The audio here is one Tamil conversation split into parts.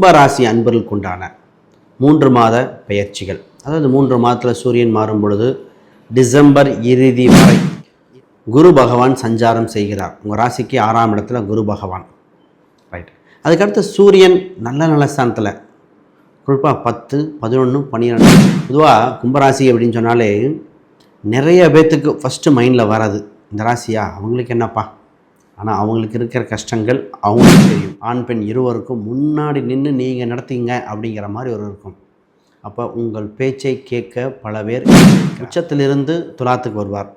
கும்பராசி அன்பர்களுக்கு உண்டான மூன்று மாத பெயர்ச்சிகள் அதாவது மூன்று மாதத்தில் சூரியன் மாறும் பொழுது டிசம்பர் இறுதி வரை குரு பகவான் சஞ்சாரம் செய்கிறார். உங்கள் ராசிக்கு ஆறாம் இடத்துல குரு பகவான். ரைட் அதுக்கடுத்து சூரியன் நல்ல நல்ல ஸ்தானத்தில். குறிப்பாக பத்து பதினொன்று பன்னிரெண்டு பொதுவாக கும்பராசி அப்படின்னு சொன்னாலே நிறைய பேர்த்துக்கு ஃபஸ்ட்டு மைண்டில் வராது இந்த ராசியா? அவங்களுக்கு என்னப்பா? ஆனால் அவங்களுக்கு இருக்கிற கஷ்டங்கள் அவங்களுக்கு தெரியும். ஆண் பெண் இருவருக்கும் முன்னாடி நின்று நீங்கள் நடத்தீங்க அப்படிங்கிற மாதிரி ஒரு இருக்கும். அப்போ உங்கள் பேச்சை கேட்க பல பேர் உச்சத்திலிருந்து துலாத்துக்கு வருவார்.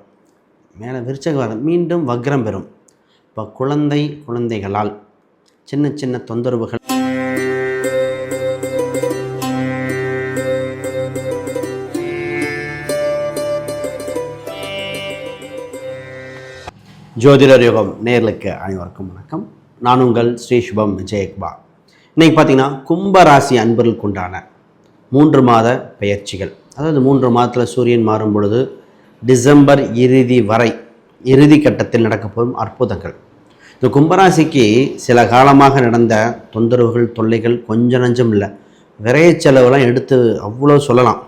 மேலே விருச்சக மீண்டும் வக்ரம் பெறும். இப்போ குழந்தை குழந்தைகளால் சின்ன சின்ன தொந்தரவுகள் ஜோதிடர் யோகம் நேர்களுக்கு அனைவருக்கும் வணக்கம். நான் உங்கள் ஸ்ரீ சுபம் விஜயகுபா இன்றைக்கி பார்த்தீங்கன்னா கும்பராசி அன்பர்களுக்கு உண்டான மூன்று மாத பெயர்ச்சிகள் அதாவது மூன்று மாதத்தில் சூரியன் மாறும் பொழுது டிசம்பர் இறுதி வரை இறுதி கட்டத்தில் நடக்கப்படும் அற்புதங்கள். இந்த கும்பராசிக்கு சில காலமாக நடந்த தொந்தரவுகள் தொல்லைகள் கொஞ்சம் நஞ்சம் இல்லை. விரைய செலவெல்லாம் எடுத்து அவ்வளோ சொல்லலாம்.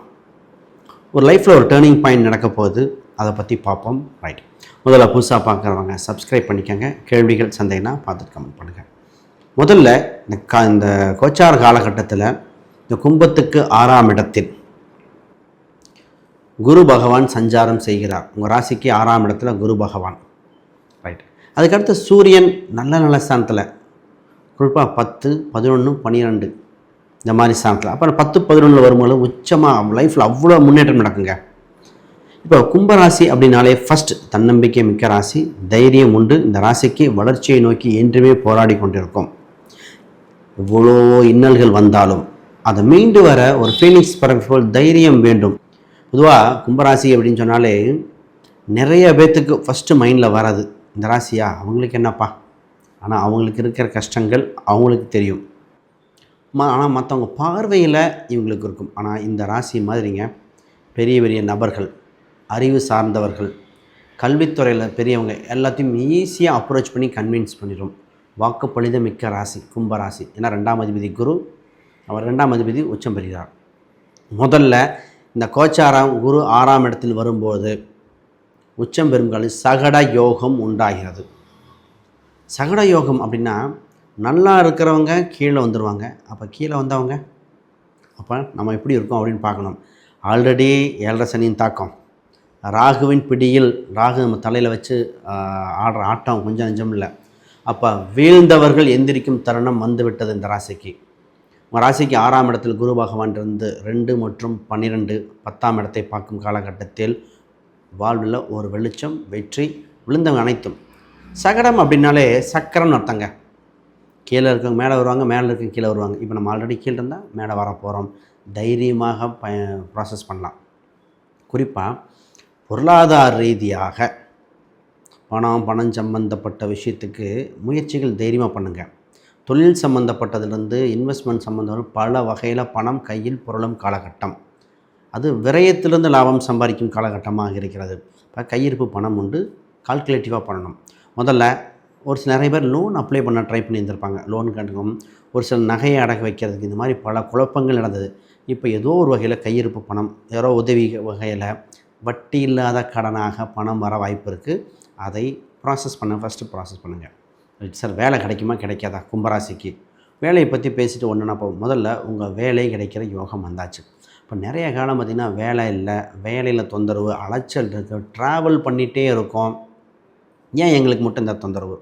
ஒரு லைஃப்பில் ஒரு டேர்னிங் பாயிண்ட் நடக்க போகுது. அதை பற்றி பார்ப்போம். ரைட் முதல்ல புதுசாக பார்க்குறவங்க சப்ஸ்கிரைப் பண்ணிக்கோங்க. கேள்விகள் சந்தேகம்னா பார்த்துட்டு கமெண்ட் பண்ணுங்கள் முதல்ல இந்த கா இந்த கோச்சார் காலகட்டத்தில் இந்த கும்பத்துக்கு ஆறாம் இடத்தில் குரு பகவான் சஞ்சாரம் செய்கிறார். உங்கள் ராசிக்கு ஆறாம் இடத்துல குரு பகவான். ரைட் அதுக்கடுத்து சூரியன் நல்ல நல்ல ஸ்தானத்தில். குறிப்பாக பத்து பதினொன்று பன்னிரெண்டு இந்த மாதிரி ஸ்தானத்தில். அப்புறம் பத்து பதினொன்றில் வரும்போது உச்சமாக லைஃப்பில் அவ்வளோ முன்னேற்றம் நடக்குங்க. இப்போ கும்பராசி அப்படின்னாலே ஃபர்ஸ்ட் தன்னம்பிக்கை மிக்க ராசி தைரியம் உண்டு. இந்த ராசிக்கு வளர்ச்சியை நோக்கி என்றுமே போராடி கொண்டிருக்கும். எவ்வளோ இன்னல்கள் வந்தாலும் அதை மீண்டு வர ஒரு ஃபீலிங்ஸ் பரப்போல் தைரியம் வேண்டும். பொதுவாக கும்பராசி அப்படின்னு சொன்னாலே நிறைய பேர்த்துக்கு ஃபஸ்ட்டு மைண்டில் வராது. இந்த ராசியா? அவங்களுக்கு என்னப்பா? ஆனால் அவங்களுக்கு இருக்கிற கஷ்டங்கள் அவங்களுக்கு தெரியும். ம ஆனால் மற்றவங்க பார்வையில் இவங்களுக்கு இருக்கும். ஆனால் இந்த ராசி மாதிரிங்க பெரிய பெரிய நபர்கள். அறிவு சார்ந்தவர்கள். கல்வித்துறையில் பெரியவங்க எல்லாத்தையும் ஈஸியாக அப்ரோச் பண்ணி கன்வின்ஸ் பண்ணிடும் வாக்குப்பளித மிக்க ராசி கும்பராசி ஏன்னா ரெண்டாம் அதிபதி குரு அவர் ரெண்டாம் அதிபதி உச்சம் பெறுகிறார். முதல்ல இந்த கோச்சாரம் குரு ஆறாம் இடத்தில் வரும்போது உச்சம் பெறும்காலில் சகட யோகம் உண்டாகிறது. சகட யோகம் அப்படின்னா நல்லா இருக்கிறவங்க கீழே வந்துடுவாங்க அப்போ கீழே வந்தவங்க அப்போ நம்ம எப்படி இருக்கோம் அப்படின்னு பார்க்கணும். ஆல்ரெடி ஏழரை சனியின் தாக்கம். ராகுவின் பிடியில் ராகு நம்ம தலையில் வச்சு ஆடுற ஆட்டம் கொஞ்சம் நஞ்சம் இல்லை. அப்போ வீழ்ந்தவர்கள் எந்திரிக்கும் தருணம் வந்துவிட்டது இந்த ராசிக்கு. உங்கள் ராசிக்கு ஆறாம் இடத்தில் குரு பகவான் இருந்து ரெண்டு மற்றும் பன்னிரெண்டு பத்தாம் இடத்தை பார்க்கும் காலகட்டத்தில் வாழ்வில் ஒரு வெளிச்சம் வெற்றி விழுந்தவங்க அனைத்தும். சகடம் அப்படின்னாலே சக்கரம்னு அர்த்தங்க. கீழே இருக்கவங்க மேலே வருவாங்க மேலே இருக்கவங்க கீழே வருவாங்க. இப்போ நம்ம ஆல்ரெடி கீழே இருந்தால் மேலே வர போகிறோம் தைரியமாக ப ப்ராசஸ் பண்ணலாம். குறிப்பாக பொருளாதார ரீதியாக பணம் பணம் சம்பந்தப்பட்ட விஷயத்துக்கு முயற்சிகள் தைரியமாக பண்ணுங்கள் தொழில் சம்மந்தப்பட்டதுலேருந்து இன்வெஸ்ட்மெண்ட் சம்மந்தம் பல வகையில் பணம் கையில் பொருளும் காலகட்டம். அது விரயத்திலிருந்து லாபம் சம்பாதிக்கும் காலகட்டமாக இருக்கிறது. இப்போ கையிருப்பு பணம் உண்டு கால்குலேட்டிவாக பண்ணணும். முதல்ல ஒரு சில நிறைய பேர் லோன் அப்ளை பண்ண ட்ரை பண்ணியிருந்திருப்பாங்க. லோன் கட்டணும் ஒரு சில நகையை அடக்க வைக்கிறதுக்கு இந்த மாதிரி பல குழப்பங்கள் நடந்தது. இப்போ ஏதோ ஒரு வகையில் கையிருப்பு பணம் யாரோ உதவி வகையில் வட்டி இல்லாத கடனாக பணம் வர வாய்ப்பு இருக்குது அதை ப்ராசஸ் பண்ண ஃபஸ்ட்டு ப்ராசஸ் பண்ணுங்கள் ரைட் சார் வேலை கிடைக்குமா? கிடைக்காதா? கும்பராசிக்கு. வேலையை பற்றி பேசிட்டு ஒன்றுனா போ முதல்ல உங்கள் வேலை கிடைக்கிற யோகம் வந்தாச்சு. இப்போ நிறைய காலம் பார்த்திங்கன்னா வேலை இல்லை வேலையில் தொந்தரவு அலைச்சல் இருக்குது ட்ராவல் பண்ணிகிட்டே இருக்கோம். ஏன் எங்களுக்கு மட்டும் இந்த தொந்தரவு?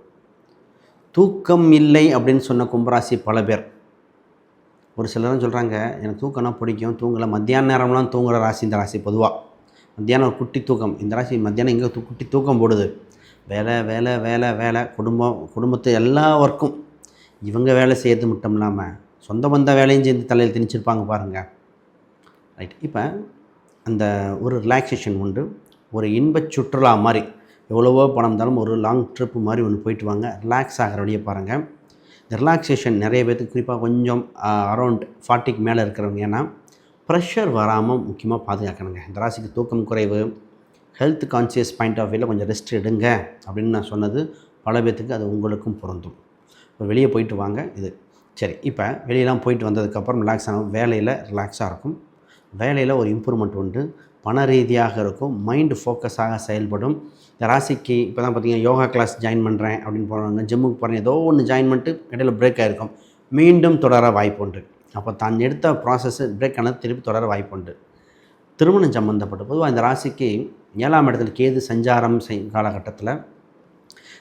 தூக்கம் இல்லை அப்படின்னு சொன்ன கும்பராசி பல பேர். ஒரு சிலரும் சொல்கிறாங்க எனக்கு தூக்கம்னா பிடிக்கும். தூங்கலை. மத்தியான நேரம்லாம் தூங்குகிற ராசி இந்த ராசி பொதுவாக மத்தியானம் ஒரு குட்டி தூக்கம். இந்த ராசி மத்தியானம் எங்கே குட்டி தூக்கம் போடுது. வேலை வேலை வேலை வேலை குடும்பம் குடும்பத்து எல்லா ஒர்க்கும் இவங்க வேலை செய்யறது மட்டும் இல்லாமல் சொந்த பந்த வேலையும் சேர்ந்து தலையில் திணிச்சிருப்பாங்க பாருங்கள் ரைட் இப்போ அந்த ஒரு ரிலாக்ஸேஷன் உண்டு. ஒரு இன்பச் சுற்றுலா மாதிரி எவ்வளவோ பணம் இருந்தாலும் ஒரு லாங் ட்ரிப் மாதிரி ஒன்று போயிட்டு வாங்க. ரிலாக்ஸ் ஆகிற வழியை பாருங்கள் இந்த ரிலாக்ஸேஷன் நிறைய பேருக்கு குறிப்பாக கொஞ்சம் அரௌண்ட் ஃபார்ட்டிக்கு மேலே இருக்கிறவங்க. ஏன்னா ப்ரெஷர் வராமல் முக்கியமாக பாதுகாக்கணுங்க. இந்த ராசிக்கு தூக்கம் குறைவு ஹெல்த் கான்சியஸ் பாயிண்ட் ஆஃப் வியூவில் கொஞ்சம் ரெஸ்ட் எடுங்க அப்படின்னு நான் சொன்னது பல பேர்த்துக்கு அது உங்களுக்கும் பொருந்தும். இப்போ வெளியே போயிட்டு வாங்க இது. சரி இப்போ வெளியெல்லாம் போயிட்டு வந்ததுக்கப்புறம் ரிலாக்ஸ் ஆகும் வேலையில் ரிலாக்ஸாக இருக்கும். வேலையில் ஒரு இம்ப்ரூவ்மெண்ட் உண்டு. பண ரீதியாக இருக்கும். மைண்டு ஃபோக்கஸாக செயல்படும். இந்த ராசிக்கு இப்போ தான் பார்த்தீங்கன்னா யோகா கிளாஸ் ஜாயின் பண்ணுறேன் அப்படின்னு போகிறாங்க ஜிம்முக்கு போகிறேன் ஏதோ ஒன்று ஜாயின் பண்ணிட்டு இடையில பிரேக் ஆகிருக்கும் மீண்டும் தொடர வாய்ப்பு உண்டு. அப்போ தான் எடுத்த ப்ராசஸ்ஸு பிரேக் ஆனது திருப்பி தொடர வாய்ப்புண்டு. திருமணம் சம்மந்தப்பட்ட பொதுவாக இந்த ராசிக்கு ஏழாம் இடத்துல கேது சஞ்சாரம் செய் காலகட்டத்தில்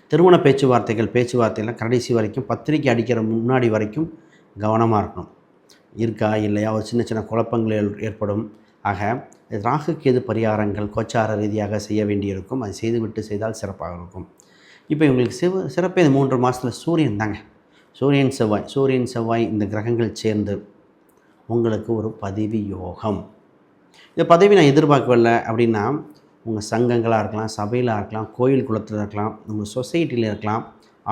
திருமண பேச்சுவார்த்தைகள் பேச்சுவார்த்தைகள் கடைசி வரைக்கும் பத்திரிக்கை அடிக்கிற முன்னாடி வரைக்கும் கவனமாக இருக்கணும். இருக்கா இல்லையா? ஒரு சின்ன சின்ன குழப்பங்கள் ஏல்- ஏற்படும். ஆக ராகு கேது பரிகாரங்கள் கோச்சார ரீதியாக செய்ய வேண்டியிருக்கும். அது செய்துவிட்டு செய்தால் சிறப்பாக இருக்கும். இப்போ இவங்களுக்கு சிவ சிறப்பே இந்த மூன்று மாதத்தில் சூரியன் தாங்க. சூரியன் செவ்வாய் சூரியன் செவ்வாய் இந்த கிரகங்கள் சேர்ந்து உங்களுக்கு ஒரு பதவி யோகம். இந்த பதவி நான் எதிர்பார்க்கவில்லை அப்படின்னா உங்கள் சங்கங்களாக இருக்கலாம் சபையில் இருக்கலாம் கோயில் குளத்தில் இருக்கலாம் உங்கள் சொசைட்டியில் இருக்கலாம்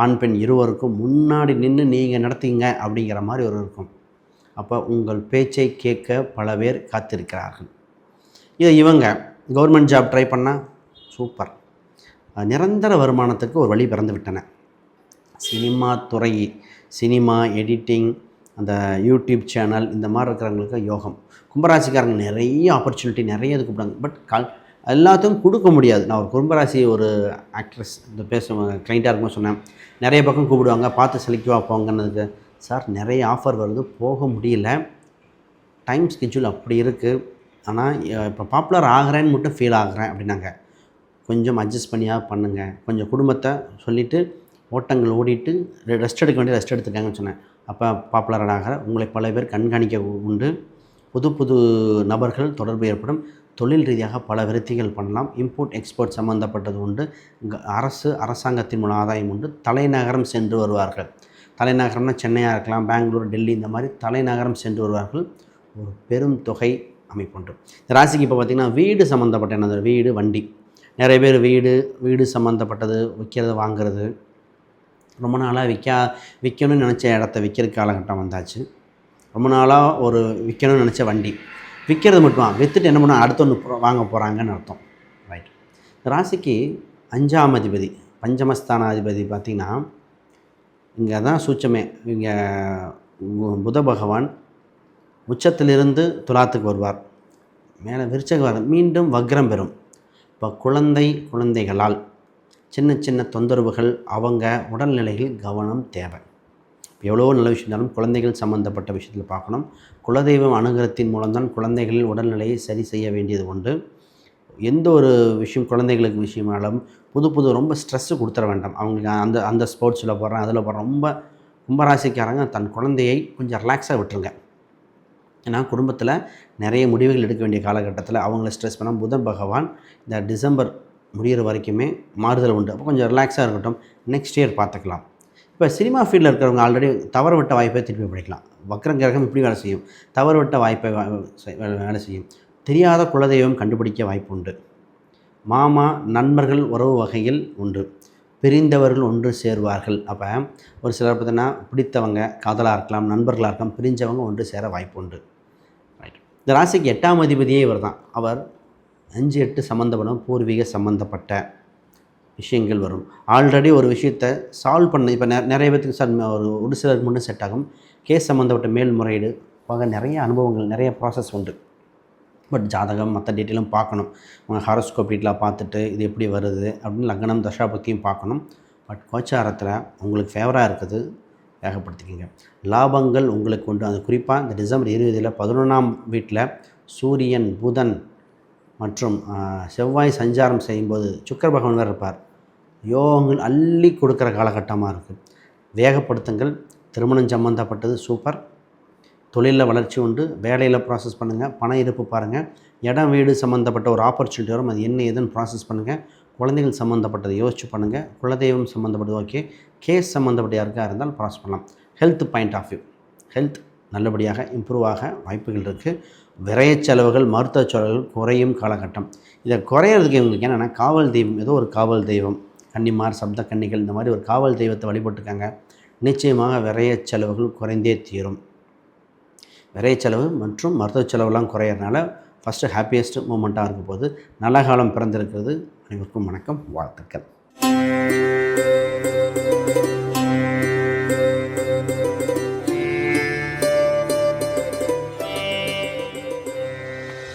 ஆண் பெண் இருவருக்கும் முன்னாடி நின்று நீங்கள் நடத்தீங்க அப்படிங்கிற மாதிரி ஒரு இருக்கும். அப்போ உங்கள் பேச்சை கேட்க பல பேர் காத்திருக்கிறார்கள். இதை இவங்க கவர்மெண்ட் ஜாப் ட்ரை பண்ணால் சூப்பர். நிரந்தர வருமானத்துக்கு ஒரு வழி பிறந்து விட்டன. சினிமா துறை சினிமா எடிட்டிங் அந்த யூடியூப் சேனல் இந்த மாதிரி இருக்கிறவங்களுக்கு யோகம். கும்பராசிக்காரங்க நிறைய ஆப்பர்ச்சுனிட்டி நிறைய இது கூப்பிடாங்க பட் கல் எல்லாத்துக்கும் கொடுக்க முடியாது. நான் ஒரு கும்பராசி ஒரு ஆக்ட்ரஸ் இந்த பேச கிளைண்ட்டாக இருக்கும்போது சொன்னேன். நிறைய பக்கம் கூப்பிடுவாங்க. பார்த்து செலக்டிவாக போங்கன்னதுக்கு. சார் நிறைய ஆஃபர் வருது. போக முடியல. டைம் ஸ்கெட்யூல் அப்படி இருக்குது ஆனால் இப்போ பாப்புலர் ஆகிறேன்னு மட்டும் ஃபீல் ஆகிறேன் அப்படின்னாங்க. கொஞ்சம் அட்ஜஸ்ட் பண்ணியாக பண்ணுங்கள் கொஞ்சம் குடும்பத்தை சொல்லிவிட்டு ஓட்டங்கள் ஓடிட்டு ரெஸ்ட் எடுக்க வேண்டிய ரெஸ்ட் எடுத்துக்காங்கன்னு சொன்னேன். அப்போ பாப்புலராக உங்களை பல பேர் கண்காணிக்க உண்டு. புது புது நபர்கள் தொடர்பு ஏற்படும். தொழில் ரீதியாக பல விருத்திகள் பண்ணலாம். இம்போர்ட் எக்ஸ்போர்ட் சம்மந்தப்பட்டது உண்டு. அரசு அரசாங்கத்தின் மூலம் ஆதாயம் உண்டு. தலைநகரம் சென்று வருவார்கள். தலைநகரம்னா சென்னையாக இருக்கலாம் பெங்களூர் டெல்லி இந்த மாதிரி தலைநகரம் சென்று வருவார்கள். ஒரு பெரும் தொகை அமைப்புண்டு இந்த ராசிக்கு இப்போ பார்த்திங்கன்னா வீடு சம்மந்தப்பட்ட என்னது? வீடு வண்டி. நிறைய பேர் வீடு வீடு சம்மந்தப்பட்டது விற்கிறது வாங்குறது. ரொம்ப நாளாக விற்கா விற்கணும்னு நினச்ச இடத்த விற்கிற காலகட்டம் வந்தாச்சு. ரொம்ப நாளாக ஒரு விற்கணும்னு நினச்ச வண்டி. விற்கிறது மட்டும்? விற்றுட்டு என்ன பண்ண அடுத்த ஒன்று வாங்க போகிறாங்கன்னு அர்த்தம். ரைட் ராசிக்கு அஞ்சாம் அதிபதி பஞ்சமஸ்தானாதிபதி பார்த்திங்கன்னா இங்கே தான் சூச்சமே இங்கே புத பகவான் உச்சத்திலிருந்து துலாத்துக்கு வருவார். மேலே விருச்சக மீண்டும் வக்ரம் பெறும். இப்போ குழந்தை குழந்தைகளால் சின்ன சின்ன தொந்தரவுகள் அவங்க உடல்நிலையில் கவனம் தேவை. எவ்வளோ நல்ல விஷயம் இருந்தாலும் குழந்தைகள் சம்மந்தப்பட்ட விஷயத்தில் பார்க்கணும். குலதெய்வம் அனுகிரகத்தின் மூலம்தான் குழந்தைகளின் உடல்நிலையை சரி செய்ய வேண்டியது உண்டு. எந்த ஒரு விஷயம் குழந்தைகளுக்கு விஷயமானாலும் புது புது ரொம்ப ஸ்ட்ரெஸ்ஸு கொடுத்துட வேண்டாம். அவங்களுக்கு அந்த அந்த ஸ்போர்ட்ஸில் போடுறேன் அதில் போடுறேன் ரொம்ப கும்பராசிக்காரங்க தன் குழந்தையை கொஞ்சம் ரிலாக்ஸாக விட்டுருங்க. ஏன்னா குடும்பத்தில் நிறைய முடிவுகள் எடுக்க வேண்டிய காலகட்டத்தில் அவங்கள ஸ்ட்ரெஸ் பண்ணால் புதன் பகவான் இந்த டிசம்பர் முடிகிற வரைக்குமே மாறுதல் உண்டு. அப்போ கொஞ்சம் ரிலாக்ஸாக இருக்கட்டும். நெக்ஸ்ட் இயர் பார்த்துக்கலாம். இப்போ சினிமா ஃபீல்டில் இருக்கிறவங்க ஆல்ரெடி தவறு விட்ட வாய்ப்பை திருப்பி படிக்கலாம். வக்ரம் கிரகம் இப்படி வேலை செய்யும். தவறு விட்ட வாய்ப்பை வே- வேலை செய்யும். தெரியாத குலதெய்வம் கண்டுபிடிக்க வாய்ப்பு உண்டு. மாமா நண்பர்கள் உறவு வகையில் உண்டு. பிரிந்தவர்கள் ஒன்று சேருவார்கள். அப்போ ஒரு சிலர் பார்த்தீங்கன்னா பிடித்தவங்க காதலாக இருக்கலாம் நண்பர்களாக இருக்கலாம் பிரிஞ்சவங்க ஒன்று சேர வாய்ப்பு உண்டு. ரைட் இந்த ராசிக்கு எட்டாம் அதிபதியே இவர் தான் அவர் அஞ்சு எட்டு சம்மந்தப்படும் பூர்வீக சம்மந்தப்பட்ட விஷயங்கள் வரும். ஆல்ரெடி ஒரு விஷயத்தை சால்வ் பண்ண இப்போ நிறைய பேத்துக்கு சார் ஒரு ஒரு சிலருக்கு மட்டும் செட் ஆகும் கேஸ் சம்மந்தப்பட்ட மேல்முறையீடு போக நிறைய அனுபவங்கள் நிறைய ப்ராசஸ் உண்டு. பட் ஜாதகம் மற்ற டீட்டெயிலும் பார்க்கணும். உங்கள் ஹாரோஸ்கோப் டீட்டெயிலாக பார்த்துட்டு இது எப்படி வருது அப்படின்னு லக்னம் தசாபக்தியும் பார்க்கணும். பட் கோச்சாரத்தில் உங்களுக்கு ஃபேவராக இருக்குது வேகப்படுத்திக்கிங்க. லாபங்கள் உங்களுக்கு உண்டு. அது குறிப்பாக இந்த டிசம்பர் இருபதில் பதினொன்றாம் வீட்டில் சூரியன் புதன் மற்றும் செவ்வாய் சஞ்சாரம் செய்யும்போது சுக்கர பகவான் வேறு இருப்பார். யோகங்கள் அள்ளி கொடுக்குற காலகட்டமாக இருக்குது வேகப்படுத்துங்கள். திருமணம் சம்மந்தப்பட்டது சூப்பர். தொழிலில் வளர்ச்சி உண்டு. வேலையில் ப்ராசஸ் பண்ணுங்கள் பண இருப்பு பாருங்கள் இடம் வீடு சம்மந்தப்பட்ட ஒரு ஆப்பர்ச்சுனிட்டி வரும். அது என்ன ஏதுன்னு ப்ராசஸ் பண்ணுங்கள் குழந்தைகள் சம்மந்தப்பட்டதை யோசிச்சு பண்ணுங்கள் குலதெய்வம் சம்மந்தப்பட்டது ஓகே கேஸ் சம்மந்தப்பட்ட யாருக்காக இருந்தாலும் ப்ராசஸ் பண்ணலாம். Health point of view health நல்லபடியாக இம்ப்ரூவ் ஆக வாய்ப்புகள் இருக்குது விரைய செலவுகள் மருத்துவ செலவுகள் குறையும் காலகட்டம். இதை குறையிறதுக்கு இவங்களுக்கு என்னென்னா காவல் தெய்வம் ஏதோ ஒரு காவல் தெய்வம் கன்னிமார் சப்த கன்னிகள் இந்த மாதிரி ஒரு காவல் தெய்வத்தை வழிபட்டுருக்காங்க. நிச்சயமாக விரைய செலவுகள் குறைந்தே தீரும். விரைய செலவு மற்றும் மருத்துவ செலவுலாம் குறையறனால ஃபஸ்ட்டு ஹாப்பியஸ்ட் மூமெண்ட்டாக இருக்கும் போது நல்ல காலம் பிறந்திருக்கிறது. அனைவருக்கும் வணக்கம் வாழ்த்துக்கள்.